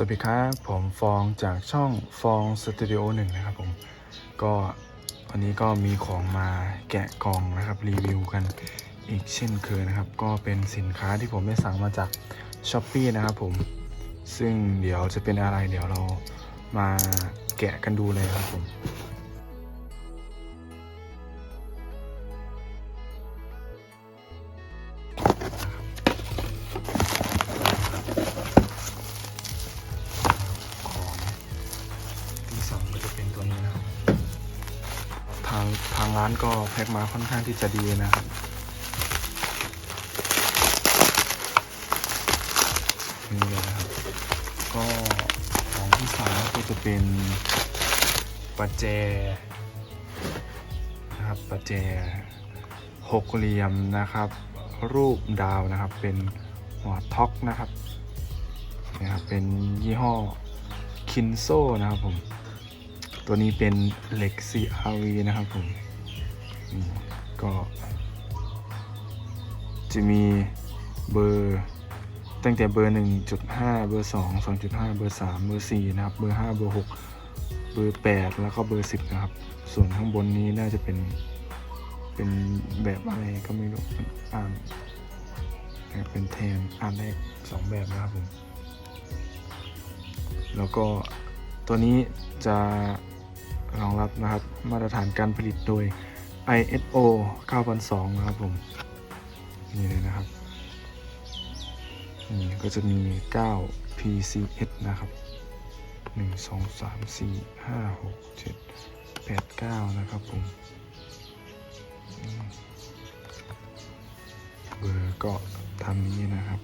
สวัสดีครับ ผมฟองจากช่องฟองสตูดิโอหนึ่งนะครับผมก็วันนี้ก็มีของมาแกะกล่องนะครับ รีวิวกันอีกเช่นเคยนะครับ ก็เป็นสินค้าที่ผมได้สั่งมาจากช้อป e e นะครับผมซึ่งเดี๋ยวจะเป็นอะไรเดี๋ยวเรามาแกะกันดูเลยครับผม ร้านก็แพ็คมาค่อนข้างที่จะดีนะครับ นี่เลยนะครับ ก็ของที่สามก็จะเป็นปัจเจนะครับปัจเจหกเหลี่ยมนะครับ รูปดาวนะครับ เป็นหัวท็อกนะครับนะครับเป็นยี่ห้อคินโซนะครับผม ตัวนี้เป็นเหล็ก CRV นะครับผมอืม ก็จะมีเบอร์ตั้งแต่เบอร์ 1.5 เบอร์ 2 2.5 เบอร์ 3 เบอร์ 4 นะครับ เบอร์ 5 เบอร์ 6 เบอร์ 8 แล้วก็เบอร์ 10 นะครับ ส่วนข้างบนนี้น่าจะเป็น เป็นแบบอะไรก็ไม่รู้อ่านเป็นแทนอ่านได้สองแบบนะครับผม แล้วก็ตัวนี้จะรองรับนะครับมาตรฐานการผลิตโดย ISO 9002 นะครับผม นี่เลยนะครับ นี่ก็จะมี 9 PCS นะครับ 1 2 3 4 5 6 7 8 9 นะครับผม เบอร์ก็ทำนี้นะครับ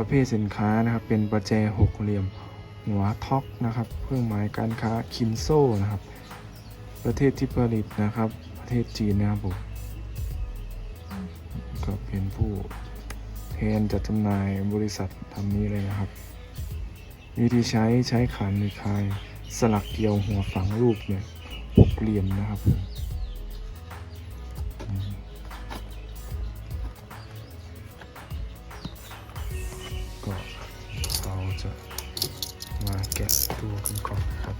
ประเภทสินค้านะครับ เป็นประแจหกเหลี่ยม หัวท็อกนะครับ เครื่องหมายการค้าคินโซนะครับ ประเทศที่ผลิตนะครับ ประเทศจีนนะครับผมก็เป็นผู้แทนจัดจำหน่ายบริษัททำนี้เลยนะครับ วิธีใช้ใช้ขันหรือคาย สลักเกลียวหัวฝังรูปเนี่ยหกเหลี่ยมนะครับผม ตัวกันก่อนนะครับ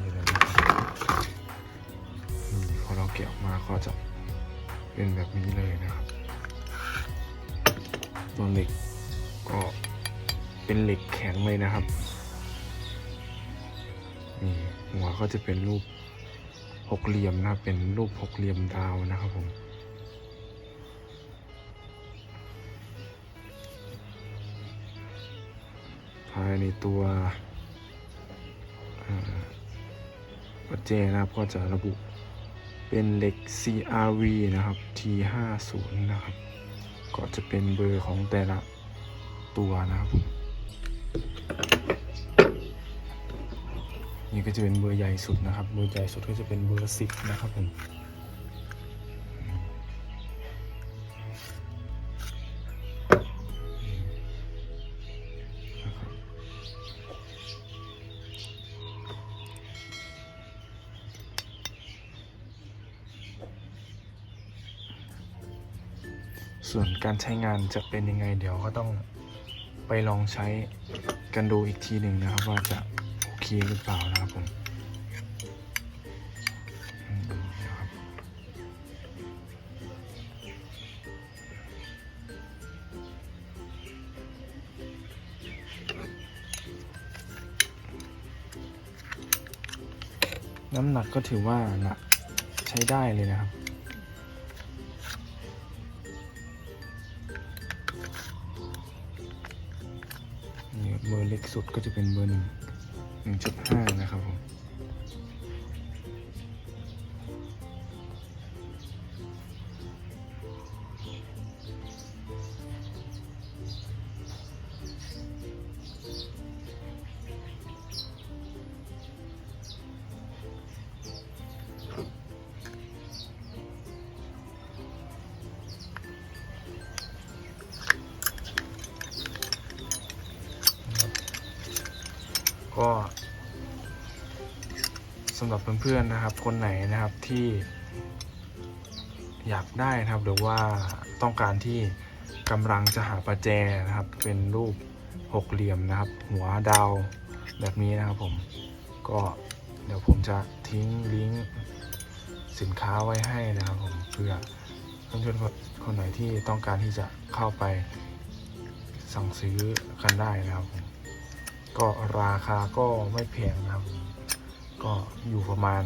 เลยนะครับนี่พอเราแกะออกมาก็จะเป็นแบบนี้เลยนะครับ ตัวเหล็กก็เป็นเหล็กแข็งเลยนะครับนี่หัวก็จะเป็นรูปหกเหลี่ยมนะครับเป็นรูปหกเหลี่ยมดาวนะครับผมายในตัวปัจเจนะครับก็จะระบุเป็นเหล็ก CRV นะครับ T50 นะครับ ก็จะเป็นเบอร์ของแต่ละตัวนะครับผมนี่ก็จะเป็นเบอร์ใหญ่สุดนะครับ เบอร์ใหญ่สุดก็จะเป็นเบอร์ 10 นะครับผม ส่วนการใช้งานจะเป็นยังไงเดี๋ยวก็ต้องไปลองใช้กันดูอีกทีหนึ่งนะครับ ว่าจะโอเคหรือเปล่านะครับผมน้ำหนักก็ถือว่าหนักใช้ได้เลยนะครับ เบอร์เล็กสุดก็จะเป็นเบอร์หนึ่งหนึ่งจุดห้านะครับผม ก็สำหรับเพื่อนๆนะครับ คนไหนนะครับที่อยากได้นะครับ หรือว่าต้องการที่กำลังจะหาประแจนะครับ เป็นรูปหกเหลี่ยมนะครับ หัวดาวแบบนี้นะครับผมก็เดี๋ยวผมจะทิ้งลิงก์สินค้าไว้ให้นะครับผมเพื่อเพื่อนๆคนไหนที่ต้องการที่จะเข้าไปสั่งซื้อกันได้นะครับผม ก็ราคาก็ไม่แพงนะครับ ก็อยู่ประมาณ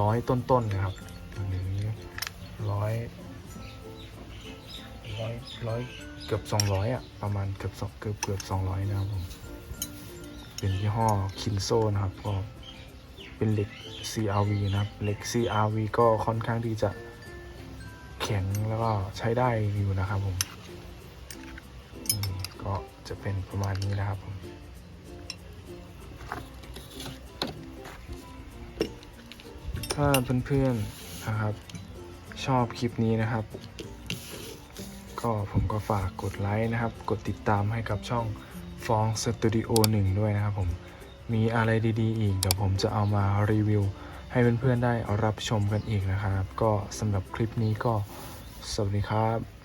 ร้อยต้นๆนะครับหรือร้อยร้อยร้อยเกือบสองร้อยอะประมาณเกือบสองเกือบเกือบสองร้อยนะครับผมเป็นยี่ห้อคินโซนะครับก็เป็นเหล็ก CRV นะครับเหล็ก CRV ก็ค่อนข้างที่จะแข็งแล้วก็ใช้ได้อยู่นะครับผมอืมก็จะเป็นประมาณนี้นะครับผม ถ้าเพื่อนๆนะครับ ชอบคลิปนี้นะครับ ก็ผมก็ฝากกดไลค์นะครับ กดติดตามให้กับช่องฟองสตูดิโอหนึ่งด้วยนะครับผมมีอะไรดีๆ อีก เดี๋ยวผมจะเอามารีวิว ให้เพื่อนๆได้รับชมกันอีกนะครับ ก็สำหรับคลิปนี้ก็สวัสดีครับ